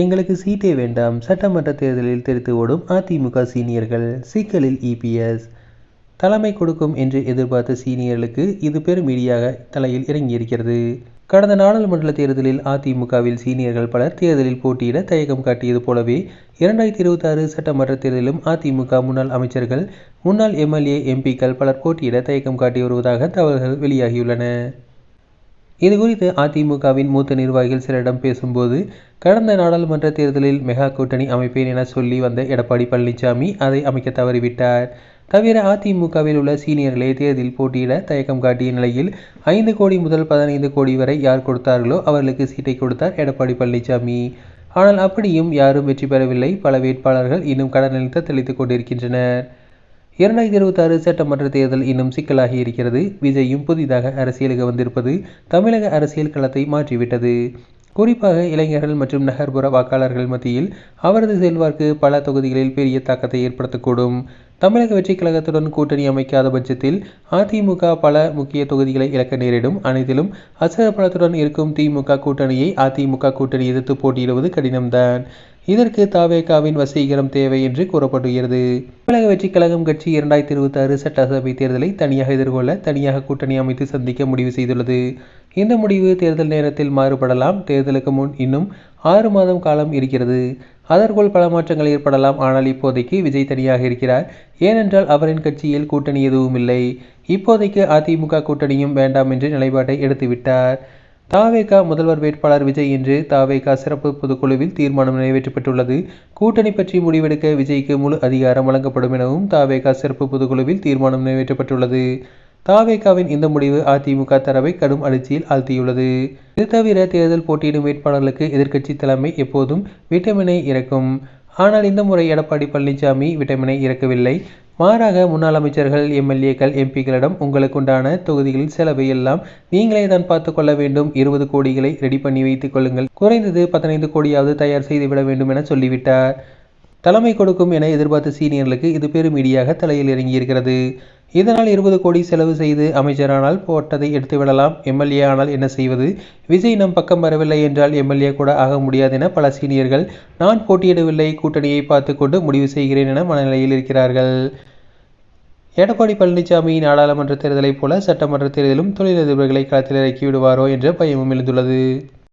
எங்களுக்கு சீட்டே வேண்டாம். சட்டமன்ற தேர்தலில் தெரித்து ஓடும் அதிமுக சீனியர்கள். சிக்கலில் இபிஎஸ் தலைமை கொடுக்கும் என்று எதிர்பார்த்த சீனியர்களுக்கு இது பெரும் இடியாக தலையில் இறங்கியிருக்கிறது. கடந்த நாடாளுமன்ற தேர்தலில் அதிமுகவில் சீனியர்கள் பலர் தேர்தலில் போட்டியிட தயக்கம் காட்டியது போலவே இரண்டாயிரத்தி இருபத்தி ஆறு சட்டமன்ற தேர்தலிலும் அதிமுக முன்னாள் அமைச்சர்கள் முன்னாள் எம்எல்ஏ எம்பிக்கள் பலர் போட்டியிட தயக்கம் காட்டி வருவதாக தகவல்கள் வெளியாகியுள்ளன. இது குறித்து அதிமுகவின் மூத்த நிர்வாகிகள் சிலரிடம் பேசும்போது கடந்த நாடாளுமன்ற தேர்தலில் மெகா கூட்டணி அமைப்பேன் என சொல்லி வந்த எடப்பாடி பழனிசாமி அதை அமைக்க தவறிவிட்டார். தவிர அதிமுகவில் உள்ள சீனியர்களே தேர்தலில் போட்டியிட தயக்கம் காட்டிய நிலையில் ஐந்து கோடி முதல் பதினைந்து கோடி வரை யார் கொடுத்தார்களோ அவர்களுக்கு சீட்டை கொடுத்தார் எடப்பாடி பழனிசாமி ஆனால் அப்படியும் யாரும் வெற்றி பெறவில்லை. பல வேட்பாளர்கள் இன்னும் கடனில் தெளித்து கொண்டிருக்கின்றனர். இரண்டாயிரத்தி இருபத்தாறு சட்டமன்ற தேர்தல் இன்னும் சிக்கலாகி இருக்கிறது. விஜயும் புதிதாக அரசியலுக்கு வந்திருப்பது தமிழக அரசியல் களத்தை மாற்றிவிட்டது. குறிப்பாக இளைஞர்கள் மற்றும் நகர்ப்புற வாக்காளர்கள் மத்தியில் அவரது செல்வாக்கு பல தொகுதிகளில் பெரிய தாக்கத்தை ஏற்படுத்தக்கூடும். தமிழக வெற்றி கழகத்துடன் கூட்டணி அமைக்காத பட்சத்தில் அதிமுக பல முக்கிய தொகுதிகளை இழக்க நேரிடும். அனைத்திலும் அசகப்படத்துடன் இருக்கும் திமுக கூட்டணியை அதிமுக கூட்டணி எதிர்த்து போட்டியிடுவது கடினம்தான். இதற்கு தாவேகாவின் வசீகரம் தேவை என்று கூறப்படுகிறது தமிழக வெற்றிக் கழகம் கட்சி இரண்டாயிரத்தி இருபத்தி ஆறு சட்டசபை தேர்தலை தனியாக எதிர்கொள்ள தனியாக கூட்டணி அமைத்து சந்திக்க முடிவு செய்துள்ளது. இந்த முடிவு தேர்தல் நேரத்தில் மாறுபடலாம். தேர்தலுக்கு முன் இன்னும் ஆறு மாதம் காலம் இருக்கிறது. அதற்குள் பல மாற்றங்கள் ஏற்படலாம். ஆனால் இப்போதைக்கு விஜய் தனியாக இருக்கிறார். ஏனென்றால் அவரின் கட்சியில் கூட்டணி எதுவும் இல்லை இப்போதைக்கு அதிமுக கூட்டணியும் வேண்டாம் என்று நிலைப்பாட்டை எடுத்துவிட்டார். தாவேகா முதல்வர் வேட்பாளர் விஜய் இன்று தாவேகா சிறப்பு பொதுக்குழுவில் தீர்மானம் நிறைவேற்றப்பட்டுள்ளது. கூட்டணி பற்றி முடிவெடுக்க விஜய்க்கு முழு அதிகாரம் வழங்கப்படும் எனவும் தாவேகா சிறப்பு பொதுக்குழுவில் தீர்மானம் நிறைவேற்றப்பட்டுள்ளது. தாவேகாவின் இந்த முடிவு அதிமுக தரவை கடும் அதிர்ச்சியில் ஆழ்த்தியுள்ளது. இது தவிர தேர்தல் போட்டியிடும் வேட்பாளர்களுக்கு எதிர்க்கட்சி தலைமை எப்போதும் விட்டமினை இறக்கும். ஆனால் இந்த முறை எடப்பாடி பழனிசாமி விட்டமினை இறக்கவில்லை. மாறாக முன்னாள் அமைச்சர்கள் எம்எல்ஏக்கள் எம்பிக்களிடம் உங்களுக்குண்டான தொகுதிகளில் செலவை எல்லாம் நீங்களே தான் பார்த்து கொள்ள வேண்டும். இருபது கோடிகளை ரெடி பண்ணி வைத்துக் கொள்ளுங்கள். குறைந்தது பதினைந்து கோடியாவது தயார் செய்து விட வேண்டும் என சொல்லிவிட்டார். தலைமை கொடுக்கும் என எதிர்பார்த்த சீனியர்களுக்கு இது பெருமீடியாக தலையில் இறங்கியிருக்கிறது. இதனால் இருபது கோடி செலவு செய்து அமைச்சரானால் போட்டதை எடுத்து விடலாம். எம்எல்ஏ ஆனால் என்ன செய்வது? விஜய் நம் பக்கம் வரவில்லை என்றால் எம்எல்ஏ கூட ஆக முடியாது என பல சீனியர்கள் நான் போட்டியிடவில்லை கூட்டணியை பார்த்து கொண்டு முடிவு செய்கிறேன் என மனநிலையில் இருக்கிறார்கள். எடப்பாடி பழனிசாமி நாடாளுமன்ற தேர்தலைப் போல சட்டமன்ற தேர்தலும் தொழிலதிபர்களை களத்தில் இறக்கிவிடுவாரோ என்ற பயமும் எழுந்துள்ளது.